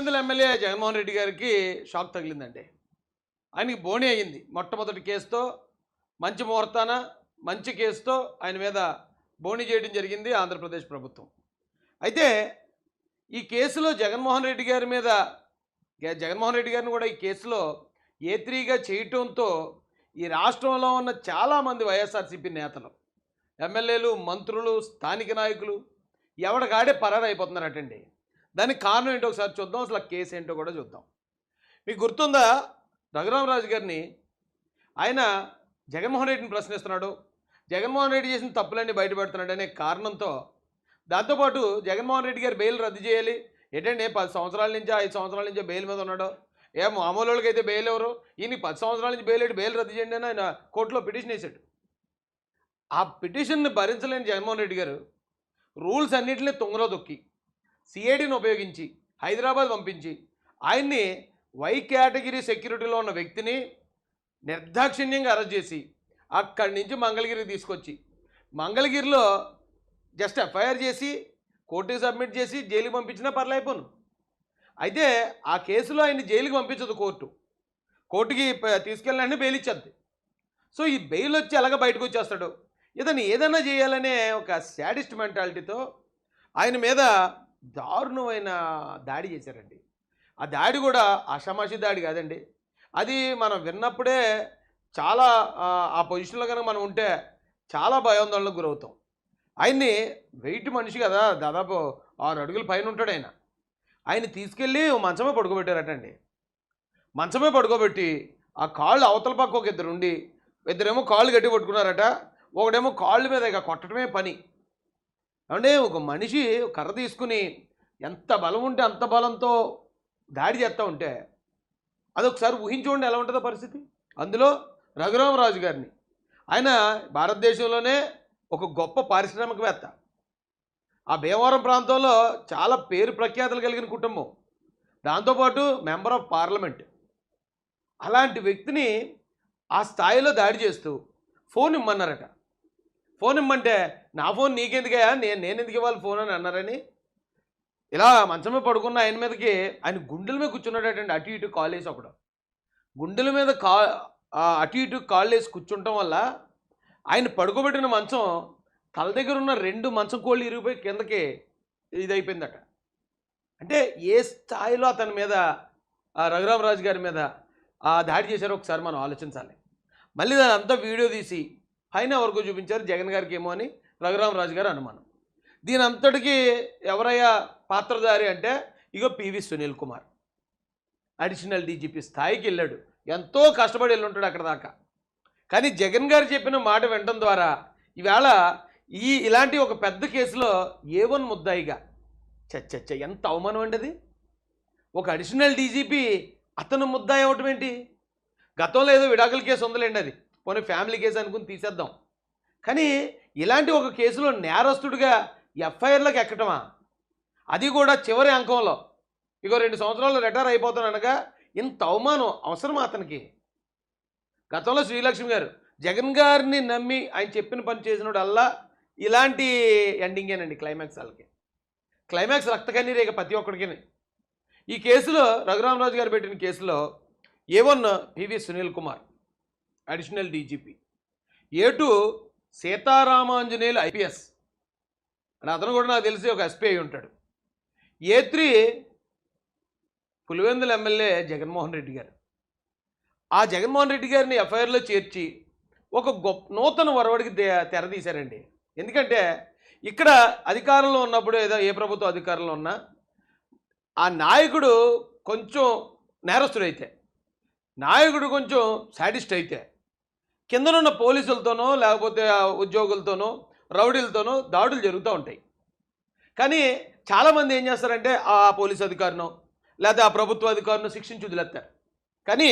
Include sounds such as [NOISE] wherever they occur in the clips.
Pulivendula MLA Jaganmohan Reddy గారికి shock తగిలిందండి. ఆయనకి బోణి అయ్యింది. మొట్టమొదటి కేసుతో మంచి ముహూర్తాన మంచి కేసుతో ఆయన మీద బోణి చేయడం జరిగింది ఆంధ్రప్రదేశ్ ప్రభుత్వం. అయితే ఈ కేసులో జగన్మోహన్ రెడ్డి గారి మీద జగన్మోహన్ రెడ్డి గారిని కూడా ఈ కేసులో ఏ త్రీగా చేయటంతో ఈ రాష్ట్రంలో ఉన్న చాలామంది వైఎస్ఆర్సీపీ నేతలు ఎమ్మెల్యేలు మంత్రులు స్థానిక నాయకులు ఎవడగాడే పరారు అయిపోతున్నారటండి దానికి కారణం ఏంటో ఒకసారి చూద్దాం. అసలు ఆ కేసు ఏంటో కూడా చూద్దాం. మీకు గుర్తుందా? రఘురామరాజు గారిని ఆయన జగన్మోహన్ రెడ్డిని ప్రశ్నిస్తున్నాడు. జగన్మోహన్ రెడ్డి చేసిన తప్పులన్నీ బయటపెడుతున్నాడు అనే కారణంతో దాంతోపాటు జగన్మోహన్ రెడ్డి గారు బెయిల్ రద్దు చేయాలి. ఏంటంటే పది సంవత్సరాల నుంచి ఐదు సంవత్సరాల నుంచి బెయిల్ మీద ఉన్నాడు. ఏ మామూలు వాళ్ళకి అయితే బెయిల్ ఎవరు? ఈయన పది సంవత్సరాల నుంచి బెయిల్ బెయిల్ రద్దు చేయండి అని ఆయన కోర్టులో పిటిషన్ వేశాడు. ఆ పిటిషన్ని భరించలేని జగన్మోహన్ రెడ్డి గారు రూల్స్ అన్నింటినీ తుంగలో తొక్కి సిఐడిని ఉపయోగించి హైదరాబాద్ పంపించి ఆయన్ని వై కేటగిరీ సెక్యూరిటీలో ఉన్న వ్యక్తిని నిర్దాక్షిణ్యంగా అరెస్ట్ చేసి అక్కడి నుంచి మంగళగిరికి తీసుకొచ్చి మంగళగిరిలో జస్ట్ ఎఫ్ఐఆర్ చేసి కోర్టుకి సబ్మిట్ చేసి జైలుకి పంపించినా పర్లేకపోను అయితే ఆ కేసులో ఆయన జైలుకి పంపించదు కోర్టు. కోర్టుకి ప- తీసుకెళ్ళాలని బెయిల్ ఇచ్చేది సో ఈ బెయిల్ వచ్చి ఎలాగ బయటకు వచ్చేస్తాడు? ఇతను ఏదైనా చేయాలనే ఒక శాడిస్ట్ మెంటాలిటీతో ఆయన మీద దారుణమైన దాడి చేశారండి. ఆ దాడి కూడా అషమాషి దాడి కాదండి. అది మనం విన్నప్పుడే చాలా ఆ, పొజిషన్లో కనుక మనం ఉంటే చాలా భయాందోళనకు గురవుతాం. ఆయన్ని వెయిట్ మనిషి కదా దాదాపు ఆరు అడుగుల పైన ఉంటాడు ఆయన. ఆయన తీసుకెళ్ళి మంచమే పడుకోబెట్టారటండి. మంచమే పడుకోబెట్టి ఆ కాళ్ళు అవతల పక్క ఒక ఇద్దరు ఉండి ఇద్దరేమో కాళ్ళు గట్టి పట్టుకున్నారట ఒకడేమో కాళ్ళ మీద ఇక కొట్టడమే పని. అంటే ఒక మనిషి కర్ర తీసుకుని ఎంత బలం ఉంటే అంత బలంతో దాడి చేస్తూ ఉంటే అదొకసారి ఊహించుకోండి ఎలా ఉంటుందో పరిస్థితి. అందులో రఘురామరాజు గారిని. ఆయన భారతదేశంలోనే ఒక గొప్ప పారిశ్రామికవేత్త. ఆ భీమవరం ప్రాంతంలో చాలా పేరు ప్రఖ్యాతలు కలిగిన కుటుంబం. దాంతోపాటు మెంబర్ ఆఫ్ పార్లమెంట్. అలాంటి వ్యక్తిని ఆ స్థాయిలో దాడి చేస్తూ ఫోన్ ఇమ్మన్నారట. ఫోన్ ఇమ్మంటే నా ఫోన్ నీకెందుకయ్యా? నేను నేను ఎందుకు ఇవ్వాలి ఫోన్? అని అన్నారని. ఇలా మంచమే పడుకున్న ఆయన మీదకి ఆయన గుండెల మీద కూర్చున్నాడటండి అటు ఇటు కాల్ వేసి ఒకడు గుండెల మీద కా అటు ఇటు కాళ్ళు వేసి కూర్చుంటం వల్ల ఆయన పడుకోబెట్టిన మంచం తల దగ్గర ఉన్న రెండు మంచం కోళ్ళు ఇరిగిపోయి కిందకి ఇది అయిపోయిందట అంటే ఏ స్థాయిలో అతని మీద రఘురామరాజు గారి మీద దాడి చేశారో ఒకసారి మనం ఆలోచించాలి. మళ్ళీ దాని అంతా వీడియో తీసి పైన ఎవరికో చూపించారు జగన్ గారికి ఏమో అని రఘురామరాజు గారు అనుమానం. దీని అంతటికి ఎవరయ్యా పాత్రధారి అంటే ఇగో PV Sunil Kumar. Additional DGP స్థాయికి వెళ్ళాడు. ఎంతో కష్టపడి వెళ్ళి ఉంటాడు అక్కడ దాకా. కానీ జగన్ గారు చెప్పిన మాట వినడం ద్వారా ఈవేళ ఈ ఇలాంటి ఒక పెద్ద కేసులో ఏ వన్ ముద్దాయిగా చచ్చచ్చ ఎంత అవమానం అండి అది? ఒక అడిషనల్ డీజీపీ అతను ముద్దాయి అవటం ఏంటి? గతంలో ఏదో విడాకుల కేసు ఉందలేండి అది. పోనీ ఫ్యామిలీ కేసు అనుకుని తీసేద్దాం. కానీ ఇలాంటి ఒక కేసులో నేరస్తుడిగా ఎఫ్ఐఆర్లకు ఎక్కటమా? అది కూడా చివరి అంకంలో. ఇగో రెండు సంవత్సరాలు రిటైర్ అయిపోతాను అనగా ఇంత అవమానం అవసరమా అతనికి? గతంలో శ్రీలక్ష్మి గారు జగన్ గారిని నమ్మి ఆయన చెప్పిన పని చేసినోడల్లా ఇలాంటి ఎండింగేనండి క్లైమాక్స్ వాళ్ళకి క్లైమాక్స్ రక్త కన్నీరే ఇక ప్రతి ఒక్కడికి ఈ కేసులో రఘురామరాజు గారు పెట్టిన కేసులో A one PV Sunil Kumar additional DGP. A two Sitaramanjaneyulu IPS. అని అతను కూడా నాకు తెలిసి ఒక ఎస్పీ అయి ఉంటాడు. A three Pulivendula MLA Jaganmohan Reddy గారు. ఆ జగన్మోహన్ రెడ్డి గారిని ఎఫ్ఐఆర్లో చేర్చి ఒక గొప్ప నూతన వరవడికి తెరదీశారండి ఎందుకంటే ఇక్కడ అధికారంలో ఉన్నప్పుడు ఏదో ఏ ప్రభుత్వ అధికారంలో ఉన్నా ఆ నాయకుడు కొంచెం నేరస్తుడైతే నాయకుడు కొంచెం సాటిస్ట్ అయితే కిందనున్న పోలీసులతోనో లేకపోతే ఉద్యోగులతోనో రౌడీలతోనో దాడులు జరుగుతూ ఉంటాయి. కానీ చాలామంది ఏం చేస్తారంటే ఆ పోలీస్ అధికారినో లేదా ఆ ప్రభుత్వ అధికారినో శిక్షించి వదిలేస్తారు. కానీ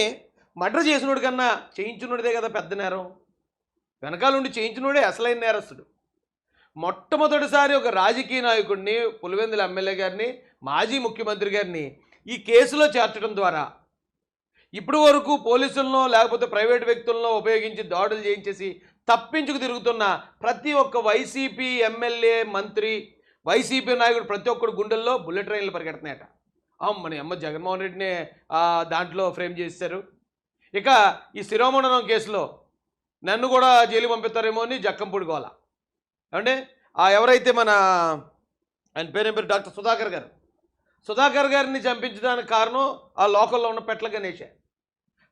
మర్డర్ చేసినోడి కన్నా చేయించినోడిదే కదా పెద్ద నేరం. వెనకాల ఉండి చేయించినోడే అసలైన నేరస్తుడు. మొట్టమొదటిసారి ఒక రాజకీయ నాయకుడిని పులివెందుల ఎమ్మెల్యే గారిని మాజీ ముఖ్యమంత్రి గారిని ఈ కేసులో చేర్చడం ద్వారా ఇప్పటి వరకు పోలీసులను లేకపోతే ప్రైవేట్ వ్యక్తులను ఉపయోగించి దాడులు చేయించేసి తప్పించుకు తిరుగుతున్న ప్రతి ఒక్క వైసీపీ ఎమ్మెల్యే మంత్రి వైసీపీ నాయకుడు ప్రతి ఒక్కడు గుండెల్లో బుల్లెట్ ట్రైన్లు పరిగెడుతున్నాయట. మన అమ్మ జగన్మోహన్ రెడ్డిని దాంట్లో ఫ్రేమ్ చేశారు ఇక ఈ శిరోమండలం కేసులో నన్ను కూడా జైలు పంపిస్తారేమో అని జక్కం గోల. ఏమంటే ఎవరైతే మన ఆయన పేరు పేరు? డాక్టర్ సుధాకర్ గారు. సుధాకర్ గారిని చంపించడానికి కారణం ఆ లోకల్లో ఉన్న పెట్ల గణేషే.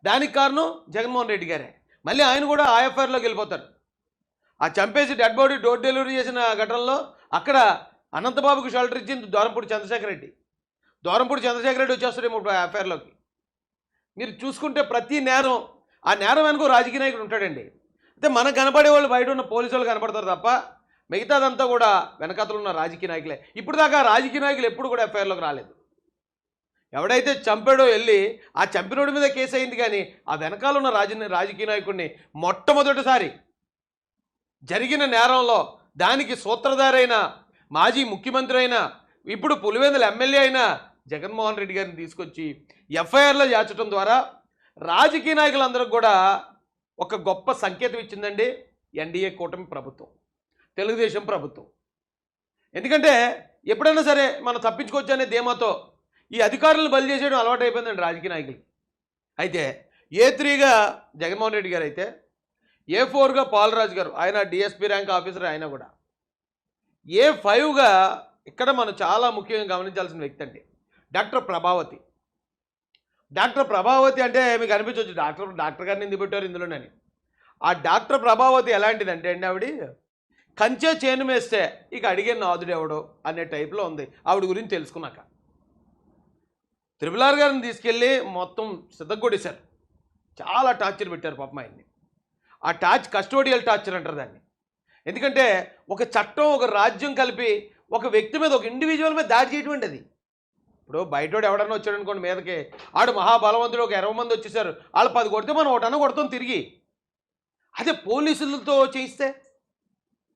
దానికి కారణం జగన్మోహన్ రెడ్డి గారే. మళ్ళీ ఆయన కూడా ఆ ఎఫ్ఐఆర్లోకి వెళ్ళిపోతారు. ఆ చంపేసి డెడ్ బాడీ డోర్ డెలివరీ చేసిన ఘటనలో అక్కడ అనంతబాబుకు షెల్టర్ ఇచ్చింది దూరంపూడి చంద్రశేఖర రెడ్డి. దూరంపూడి చంద్రశేఖర్ రెడ్డి వచ్చేస్తాడేమో ఇప్పుడు ఎఫ్ఐఆర్లోకి మీరు చూసుకుంటే ప్రతి నేరం ఆ నేరం వెనుక రాజకీయ నాయకుడు ఉంటాడండి. అయితే మనకు కనపడే వాళ్ళు బయట ఉన్న పోలీసు వాళ్ళు కనపడతారు తప్ప మిగతాదంతా కూడా వెనకతలు ఉన్న రాజకీయ నాయకులే. ఇప్పుడు దాకా రాజకీయ నాయకులు ఎప్పుడు కూడా ఎఫ్ఐఆర్లోకి రాలేదు. ఎవడైతే చంపాడో వెళ్ళి ఆ చంపినోడి మీద కేసు అయింది కానీ ఆ వెనకాల ఉన్న రాజ రాజకీయ నాయకుడిని మొట్టమొదటిసారి జరిగిన నేరంలో దానికి సూత్రధారైన మాజీ ముఖ్యమంత్రి అయిన ఇప్పుడు పులివెందుల ఎమ్మెల్యే అయిన జగన్మోహన్ రెడ్డి గారిని తీసుకొచ్చి ఎఫ్ఐఆర్లో చేర్చడం ద్వారా రాజకీయ నాయకులందరికి కూడా ఒక గొప్ప సంకేతం ఇచ్చిందండి ఎన్డీఏ కూటమి ప్రభుత్వం తెలుగుదేశం ప్రభుత్వం. ఎందుకంటే ఎప్పుడైనా సరే మనం తప్పించుకోవచ్చు అనే ధీమాతో ఈ అధికారులను బలి చేసేయడం అలవాటు అయిపోయిందండి రాజకీయ నాయకులకి అయితే ఏ త్రీగా జగన్మోహన్ రెడ్డి గారు అయితే ఏ ఫోర్గా పాలరాజు గారు ఆయన డిఎస్పీ ర్యాంక్ ఆఫీసర్ ఆయన కూడా ఏ ఫైవ్గా ఇక్కడ మనం చాలా ముఖ్యంగా గమనించాల్సిన వ్యక్తి అండి డాక్టర్ ప్రభావతి. డాక్టర్ ప్రభావతి అంటే మీకు అనిపించవచ్చు డాక్టర్ డాక్టర్ గారిని ఎందుకు పెట్టారు ఇందులోనని ఆ డాక్టర్ ప్రభావతి ఎలాంటిదంటే అండి ఆవిడ కంచె చేను మేస్తే ఇక అడిగే నాదుడు ఎవడో అనే టైప్లో ఉంది. ఆవిడ గురించి తెలుసుకున్నాక. త్రిపులార్ గారిని తీసుకెళ్ళి మొత్తం సిద్ధగొడేశారు చాలా టార్చర్ పెట్టారు పాపం ఆయన్ని. ఆ టార్చ్ కస్టోడియల్ టార్చర్ అంటారు దాన్ని. ఎందుకంటే ఒక చట్టం ఒక రాజ్యం కలిపి ఒక వ్యక్తి మీద ఒక ఇండివిజువల్ మీద దాడి చేయటువంటి అది. ఇప్పుడు బయటోడు ఎవడన్నా వచ్చాడు అనుకోండి మీదకి ఆడు మహాబలవంతుడు ఒక ఇరవై మంది వచ్చేసారు వాళ్ళు పది కొడితే మనం ఒకటన్నా కొడతాం తిరిగి. అదే పోలీసులతో చేయిస్తే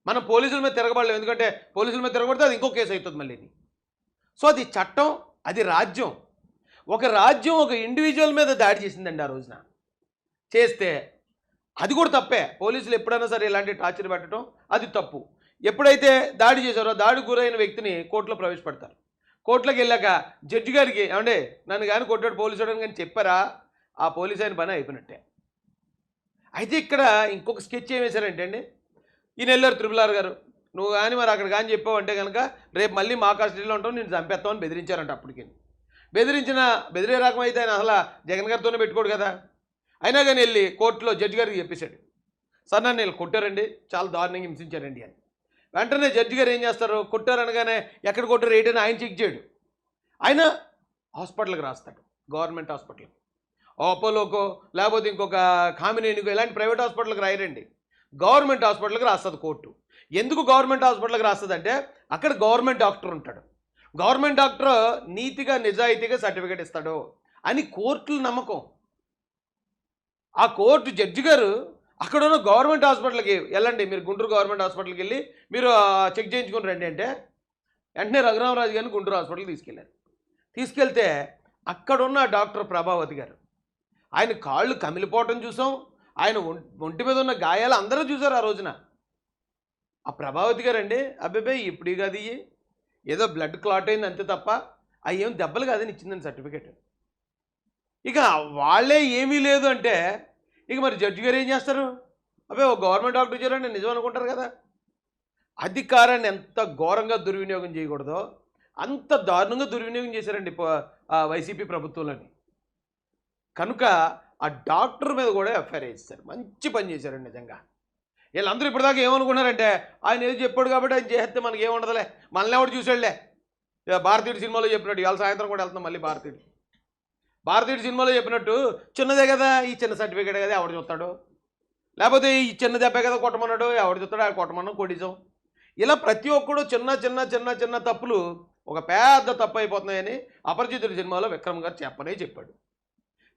మనం పోలీసుల మీద తిరగబడలేం. ఎందుకంటే పోలీసుల మీద తిరగబడితే అది ఇంకో కేసు అవుతుంది మళ్ళీ సో అది చట్టం అది రాజ్యం. ఒక రాజ్యం ఒక ఇండివిజువల్ మీద దాడి చేసిందండి ఆ రోజున. చేస్తే అది కూడా తప్పే. పోలీసులు ఎప్పుడైనా సరే ఇలాంటి టార్చర్ పెట్టడం అది తప్పు. ఎప్పుడైతే దాడి చేశారో దాడి గురైన వ్యక్తిని కోర్టులో ప్రవేశపెడతారు. కోర్టులోకి వెళ్ళాక జడ్జి గారికి ఏమంటే నన్ను కానీ కొట్టాడు పోలీసు వాడు కానీ చెప్పారా? ఆ పోలీస్ ఆయన పని అయిపోయినట్టే. అయితే ఇక్కడ ఇంకొక స్కెచ్ ఏం వేశారంటే అండి ఈయన వెళ్ళారు త్రిపులార్ గారు నువ్వు కానీ మరి అక్కడ కానీ చెప్పావు అంటే కనుక రేపు మళ్ళీ మా కస్టడీలో ఉంటావు నేను చంపేస్తామని బెదిరించారంట అప్పటికి. బెదిరించిన బెదిరే రకం అయితే ఆయన అసలు జగన్ గారితోనే పెట్టుకోడు కదా. అయినా కానీ వెళ్ళి కోర్టులో జడ్జి గారికి చెప్పేశాడు. సార్ నన్ను వీళ్ళు కొట్టారండి. చాలా దారుణంగా హింసించారండి అని. వెంటనే జడ్జి గారు ఏం చేస్తారు? కొట్టారు అనగానే ఎక్కడ కొట్టారు ఏంటని ఆయన చెక్ చేయడు. ఆయన హాస్పిటల్కి రాస్తాడు. గవర్నమెంట్ హాస్పిటల్కి. అపోలోకో లేకపోతే ఇంకొక కామినేనికో ఇలాంటి ప్రైవేట్ హాస్పిటల్కి రాయరండి. గవర్నమెంట్ హాస్పిటల్కి రాస్తుంది కోర్టు. ఎందుకు గవర్నమెంట్ హాస్పిటల్కి రాస్తుందంటే అక్కడ గవర్నమెంట్ డాక్టర్ ఉంటాడు. గవర్నమెంట్ డాక్టర్ నీతిగా నిజాయితీగా సర్టిఫికేట్ ఇస్తాడు అని కోర్టుల నమ్మకం. ఆ కోర్టు జడ్జి గారు అక్కడ ఉన్న గవర్నమెంట్ హాస్పిటల్కి వెళ్ళండి మీరు గుంటూరు గవర్నమెంట్ హాస్పిటల్కి వెళ్ళి మీరు చెక్ చేయించుకుని రండి అంటే వెంటనే రఘురామరాజు గారిని గుంటూరు హాస్పిటల్కి తీసుకెళ్ళారు తీసుకెళ్తే అక్కడున్న డాక్టర్ ప్రభావతి గారు ఆయన కాళ్ళు కమిలిపోవటం చూసాం ఆయన ఒంటి మీద ఉన్న గాయాలు అందరూ చూసారు ఆ రోజున. ఆ ప్రభావతి గారు అండి అబ్బాయి ఇప్పుడు కాదు ఇయ్యి. ఏదో బ్లడ్ క్లాట్ అయింది అంతే తప్ప అవి ఏం దెబ్బలు కాదని ఇచ్చిందని సర్టిఫికేట్ ఇక వాళ్ళే ఏమీ లేదు అంటే ఇక మరి జడ్జి గారు ఏం చేస్తారు? అబ్బాయి ఒక గవర్నమెంట్ డాక్టర్ ఇచ్చారంటే నిజం అనుకుంటారు కదా. అధికారాన్ని ఎంత ఘోరంగా దుర్వినియోగం చేయకూడదో అంత దారుణంగా దుర్వినియోగం చేశారండి వైసీపీ ప్రభుత్వంలోని. కనుక ఆ డాక్టర్ మీద కూడా ఎఫ్ఐఆర్ వేస్తారు మంచి పని చేశారండి నిజంగా. వీళ్ళందరూ ఇప్పటిదాకా ఏమనుకున్నారంటే ఆయన ఏదో చెప్పాడు కాబట్టి ఆయన చేస్తే మనకి ఏముండదులే. మనల్ని ఎవడు చూసాడులే భారతీయుడు సినిమాలో చెప్పినట్టు ఇవాళ సాయంత్రం కూడా వెళ్తాం మళ్ళీ భారతీయుడు. భారతీయుడు సినిమాలో చెప్పినట్టు చిన్నదే కదా ఈ చిన్న సర్టిఫికేట్ కదా ఎవడు చూస్తాడు? లేకపోతే ఈ చిన్న దెబ్బే కదా కొట్టమన్నాడు ఎవడు చూస్తాడు? ఆ కొట్టమన్నాం కొడిజం ఇలా ప్రతి ఒక్కడు చిన్న చిన్న చిన్న చిన్న తప్పులు ఒక పెద్ద తప్పు అయిపోతున్నాయని అపరిచితుడి సినిమాలో విక్రమ్ గారు చెప్పనే చెప్పాడు.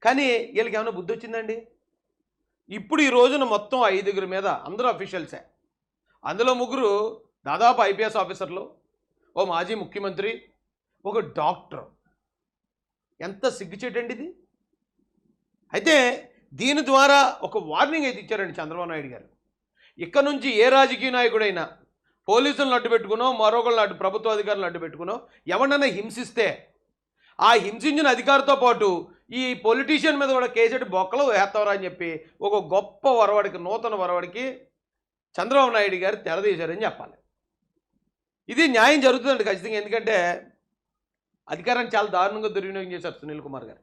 కానీ వీళ్ళకి ఏమైనా బుద్ధి వచ్చిందండి? ఇప్పుడు ఈ రోజున మొత్తం ఐదుగురి మీద అందరూ అఫీషియల్సే. అందులో ముగ్గురు దాదాపు ఐపీఎస్ ఆఫీసర్లు ఓ మాజీ ముఖ్యమంత్రి ఒక డాక్టర్. ఎంత సిగ్గుచేటండి ఇది? అయితే దీని ద్వారా ఒక వార్నింగ్ అయితే ఇచ్చారండి చంద్రబాబు నాయుడు గారు. ఇక్కడ నుంచి ఏ రాజకీయ నాయకుడైనా పోలీసులను అడ్డు పెట్టుకునో మరొకళ్ళని అడ్డు ప్రభుత్వ అధికారులను అడ్డు పెట్టుకునో ఎవరినైనా హింసిస్తే ఆ హింసించిన అధికారితో పాటు ఈ పొలిటీషియన్ మీద కూడా కేసెట్ బొక్కలు వేస్తావరా అని చెప్పి ఒక గొప్ప వరవడికి నూతన వరవడికి చంద్రబాబు నాయుడు గారు తెరదీశారని చెప్పాలి. ఇది న్యాయం జరుగుతుందండి ఖచ్చితంగా. ఎందుకంటే అధికారాన్ని చాలా దారుణంగా దుర్వినియోగం చేశారు సునీల్ కుమార్ గారు.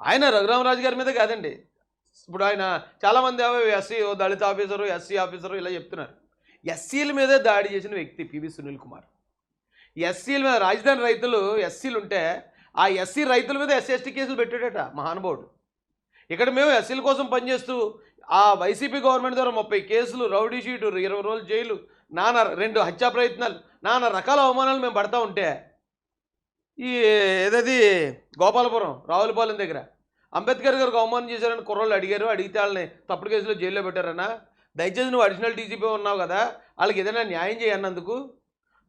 ఆయన రఘురామరాజు గారి మీద కాదండి. ఇప్పుడు ఆయన చాలామంది ఎస్సీ దళిత ఆఫీసరు ఎస్సీ ఆఫీసరు ఇలా చెప్తున్నారు. ఎస్సీల మీదే దాడి చేసిన వ్యక్తి పివి సునీల్ కుమార్. ఎస్సీల మీద రాజధాని రైతులు ఎస్సీలు ఉంటే ఆ ఎస్సీ రైతుల మీద ఎస్సీఎస్టీ కేసులు పెట్టాడట మహానుభావుడు. ఇక్కడ మేము ఎస్సీల కోసం పనిచేస్తూ ఆ వైసీపీ గవర్నమెంట్ ద్వారా ముప్పై కేసులు రౌడీ షీటు ఇరవై రోజులు జైలు నానా రెండు హత్యా ప్రయత్నాలు నానా రకాల అవమానాలు మేము పడతా ఉంటే ఈ ఏదది గోపాలపురం రావులపాలెం దగ్గర అంబేద్కర్ గారికి అవమానం చేశారని కుర్రోళ్ళు అడిగారు. అడిగితే వాళ్ళని తప్పుడు కేసులో జైల్లో పెట్టారన్నా. దయచేసి నువ్వు అడిషనల్ డీజీపీ ఉన్నావు కదా వాళ్ళకి ఏదైనా న్యాయం చేయన్నందుకు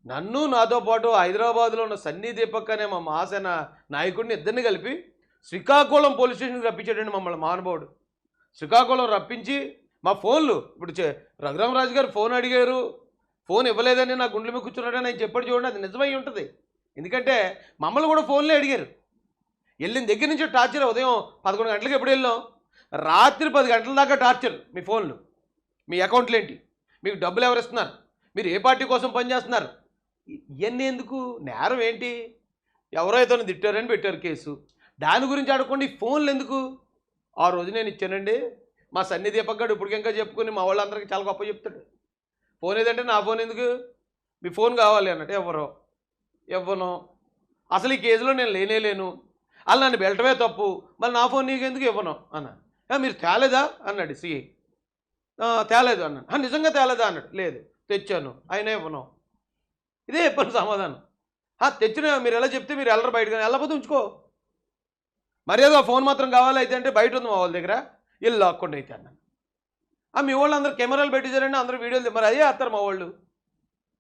నన్ను నాతో పాటు హైదరాబాద్లో ఉన్న సన్నీ దీపక్ అనే మా మహాసేన నాయకుడిని ఇద్దరిని కలిపి శ్రీకాకుళం పోలీస్ స్టేషన్కి రప్పించాడండి మమ్మల్ని మహానుభావుడు. శ్రీకాకుళం రప్పించి మా ఫోన్లు ఇప్పుడు చే- రఘురామరాజు గారు ఫోన్ అడిగారు. ఫోన్ ఇవ్వలేదని నా గుండెల మీద కూర్చున్నాడని ఆయన చెప్పాడు చూడండి అది నిజమై ఉంటుంది. ఎందుకంటే మమ్మల్ని కూడా ఫోన్లే అడిగారు. వెళ్ళిన దగ్గర నుంచి టార్చర్ ఉదయం పదకొండు గంటలకు ఎప్పుడు వెళ్ళాం? రాత్రి పది గంటల దాకా టార్చర్ మీ ఫోన్లు. మీ అకౌంట్లు ఏంటి మీకు డబ్బులు ఎవరు ఇస్తున్నారు? మీరు ఏ పార్టీ కోసం పనిచేస్తున్నారు? ఇవన్నీ ఎందుకు నేరం ఏంటి? ఎవరో తిట్టారని పెట్టారు కేసు. దాని గురించి ఆడుకోండి ఫోన్లు ఎందుకు ఆ రోజు నేను ఇచ్చానండి. మా సన్ని దీపక్ గారు ఇప్పటికి ఇంకా చెప్పుకొని మా వాళ్ళందరికీ చాలా గొప్ప చెప్తాడు. ఫోన్ ఏదంటే నా ఫోన్ ఎందుకు? మీ ఫోన్ కావాలి అన్నట్టు ఎవరో. ఇవ్వను అసలు ఈ కేసులో నేను లేనే లేను. వాళ్ళు నన్ను బెల్టమే తప్పు. మళ్ళీ నా ఫోన్ నీకు ఎందుకు ఇవ్వను? అన్న. మీరు తేలేదా? అన్నాడు సిఐ తేలేదు అన్నాడు నిజంగా తేలేదా? అన్నాడు. లేదు తెచ్చాను. అయినా ఇవ్వను. ఇదే చెప్పాను సమాధానం. "ఆ, తెచ్చిన మీరు ఎలా చెప్తే మీరు వెళ్ళరు బయటకు. వెళ్ళకపోతే ఉంచుకో. మర్యాద ఫోన్ మాత్రం కావాలి అయితే అంటే బయట ఉంది మా వాళ్ళ దగ్గర. ఇల్లు లాక్కుండా అయితే అన్నాను. "ఆ, మీ వాళ్ళు అందరు కెమెరాలు పెట్టించారండి అందరూ వీడియోలు మరి అదే వేస్తారు మా వాళ్ళు.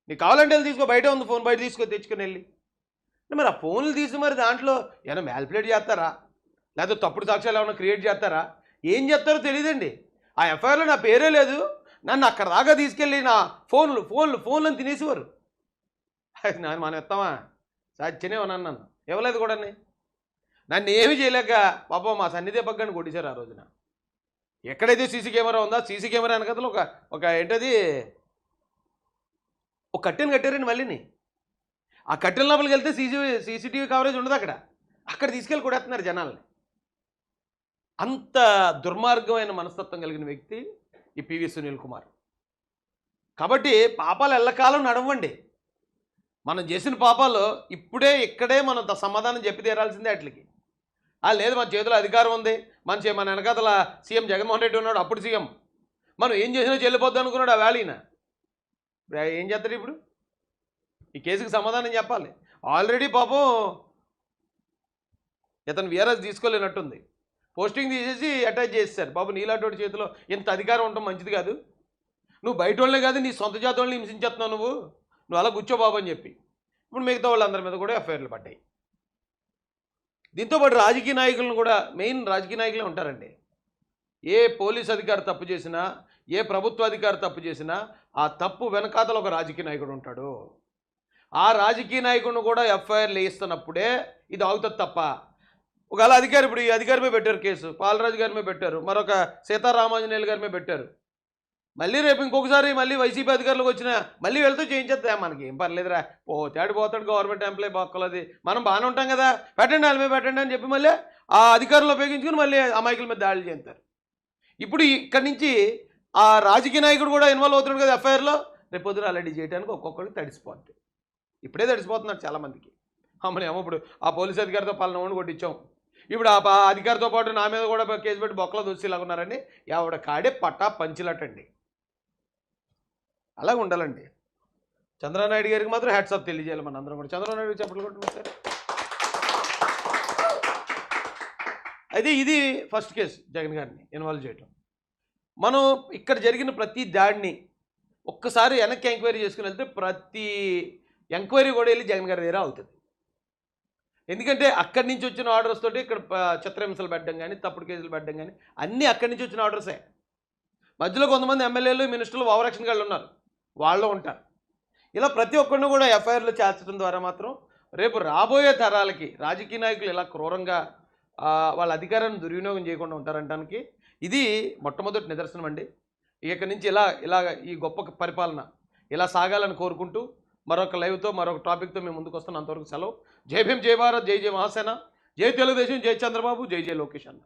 నీకు కావాలంటే వెళ్ళి తీసుకో బయట ఉంది ఫోన్ బయట తీసుకో తెచ్చుకొని వెళ్ళి. మరి ఆ ఫోన్లు తీసి మరి దాంట్లో ఏమైనా మ్యాల్పులేట్ చేస్తారా? లేకపోతే తప్పుడు సాక్ష్యాలు ఏమైనా క్రియేట్ చేస్తారా? ఏం చేస్తారో తెలియదండి ఆ ఎఫ్ఐఆర్లో నా పేరే లేదు. నన్ను అక్కడ దాకా తీసుకెళ్ళి నా ఫోన్లు ఫోన్లు ఫోన్లను తినేసేవారు. [LAUGHS] అది మనం ఇస్తామా సచ్చినే ఉన్నాను నన్ను. ఇవ్వలేదు కూడా నన్ను ఏమి చేయలేక పాపం మా సన్నిధి పక్కన కొట్టేశారు ఆ రోజున. ఎక్కడైతే సీసీ కెమెరా ఉందో సీసీ కెమెరా వెనకతలో ఒక ఒక ఏంటది? ఒక కట్టెను కట్టారండి మళ్ళీని. ఆ కట్టెల లోపలికి వెళ్తే సీసీ సీసీటీవీ కవరేజ్ ఉండదు అక్కడ. అక్కడ తీసుకెళ్ళి కొడేస్తున్నారు జనాల్ని. అంత దుర్మార్గమైన మనస్తత్వం కలిగిన వ్యక్తి ఈ పివి సునీల్ కుమార్. కాబట్టి పాపాలు ఎల్లకాలం నడవండి. మనం చేసిన పాపాలు ఇప్పుడే ఇక్కడే మనం సమాధానం చెప్పి తీరాల్సిందే అట్లకి. ఆ లేదు మన చేతిలో అధికారం ఉంది. మన చే- మన వెనకాతల సీఎం జగన్మోహన్ రెడ్డి ఉన్నాడు అప్పుడు సీఎం. మనం ఏం చేసినా చెల్లిపోద్దు అనుకున్నాడు ఆ వ్యాలీన. ఏం చేస్తాడు ఇప్పుడు? ఈ కేసుకి సమాధానం చెప్పాలి. ఆల్రెడీ పాపం ఇతను వీఆర్ఎస్ తీసుకోలేనట్టుంది. పోస్టింగ్ తీసేసి అటాచ్ చేస్తారు బాబు నీలాంటి చేతిలో ఇంత అధికారం ఉండటం మంచిది కాదు. నువ్వు బయట వాళ్ళే కాదు నీ సొంత జాతి వాళ్ళని హింసించేస్తున్నావు నువ్వు. నువ్వు అలా కూర్చోబాబు అని చెప్పి. ఇప్పుడు మిగతా వాళ్ళందరి మీద కూడా ఎఫ్ఐఆర్లు పడ్డాయి. దీంతో పాటు రాజకీయ నాయకులను కూడా మెయిన్ రాజకీయ నాయకులే ఉంటారండి. ఏ పోలీస్ అధికారి తప్పు చేసినా ఏ ప్రభుత్వ అధికారి తప్పు చేసినా ఆ తప్పు వెనకాతల ఒక రాజకీయ నాయకుడు ఉంటాడు. ఆ రాజకీయ నాయకుడిని కూడా ఎఫ్ఐఆర్లు వేస్తున్నప్పుడే ఇది అవుతుంది తప్ప. ఒకవేళ అధికారి ఇప్పుడు ఈ అధికారి మీద పెట్టారు కేసు పాలరాజు గారి మీద పెట్టారు మరొక సీతారామాంజనేయులు గారి మీద పెట్టారు. మళ్ళీ రేపు ఇంకొకసారి మళ్ళీ వైసీపీ అధికారులకు వచ్చిన మళ్ళీ వెళ్తూ చేయించేద్దా మనకి. ఏం పర్లేదురా. పోతాడు పోతాడు గవర్నమెంట్ ఎంప్లాయీ బొక్కలది. మనం బాగానే ఉంటాం కదా. పెట్టండి వాళ్ళ మీద పెట్టండి అని చెప్పి మళ్ళీ ఆ అధికారులు ఉపయోగించుకుని మళ్ళీ అమాయకుల మీద దాడులు చేస్తారు. ఇప్పుడు ఇక్కడి నుంచి ఆ రాజకీయ నాయకుడు కూడా ఇన్వాల్వ్ అవుతున్నాడు కదా ఎఫ్ఐఆర్లో రేపు పొద్దున అలాంటి చేయడానికి ఒక్కొక్కరికి తడిసిపోద్ది ఇప్పుడే తడిసిపోతున్నారు చాలామందికి అమ్మని ఏమో ఇప్పుడు ఆ పోలీస్ అధికారితో పలానా ఉండి కొట్టించాం. ఇప్పుడు ఆ అధికారితో పాటు నా మీద కూడా కేసు పెట్టి బొక్కలో దూసేలాగా ఉన్నారండి. ఎవడ కాడే పట్టా పంచిలటండి. అలాగ ఉండాలండి. చంద్రనాయుడు గారికి మాత్రం హ్యాట్సాప్ తెలియజేయాలి మన అందరం కూడా. చంద్రనాయుడు చెప్పలు కొట్టుకుంటారు అయితే ఇది ఫస్ట్ కేసు జగన్ గారిని ఇన్వాల్వ్ చేయటం. మనం ఇక్కడ జరిగిన ప్రతి దాడిని ఒక్కసారి వెనక్కి ఎంక్వైరీ చేసుకుని వెళ్తే ప్రతి ఎంక్వైరీ కూడా వెళ్ళి జగన్ గారి దగ్గర అవుతుంది. ఎందుకంటే అక్కడి నుంచి వచ్చిన ఆర్డర్స్ తోటి ఇక్కడ చిత్రహింసలు పెట్టడం కానీ తప్పుడు కేసులు పెట్టడం కానీ అన్నీ అక్కడి నుంచి వచ్చిన ఆర్డర్సే మధ్యలో కొంతమంది ఎమ్మెల్యేలు మినిస్టర్లు ఓవరాక్షన్ గాళ్ళు ఉన్నారు. వాళ్ళు ఉంటారు. ఇలా ప్రతి ఒక్కరిని కూడా ఎఫ్ఐఆర్లు చేర్చడం ద్వారా మాత్రం రేపు రాబోయే తరాలకి రాజకీయ నాయకులు ఇలా క్రూరంగా వాళ్ళ అధికారాన్ని దుర్వినియోగం చేయకుండా ఉంటారంటానికి ఇది మొట్టమొదటి నిదర్శనం అండి. ఇక నుంచి ఇలా ఇలా ఈ గొప్ప పరిపాలన ఇలా సాగాలని కోరుకుంటూ మరొక లైవ్తో మరొక టాపిక్తో మేము ముందుకు వస్తున్నాం. అంతవరకు సెలవు. జై భీం జై భారత్ జై జై మహాసేన జై తెలుగుదేశం జై చంద్రబాబు జై జై లోకేష్ అన్న.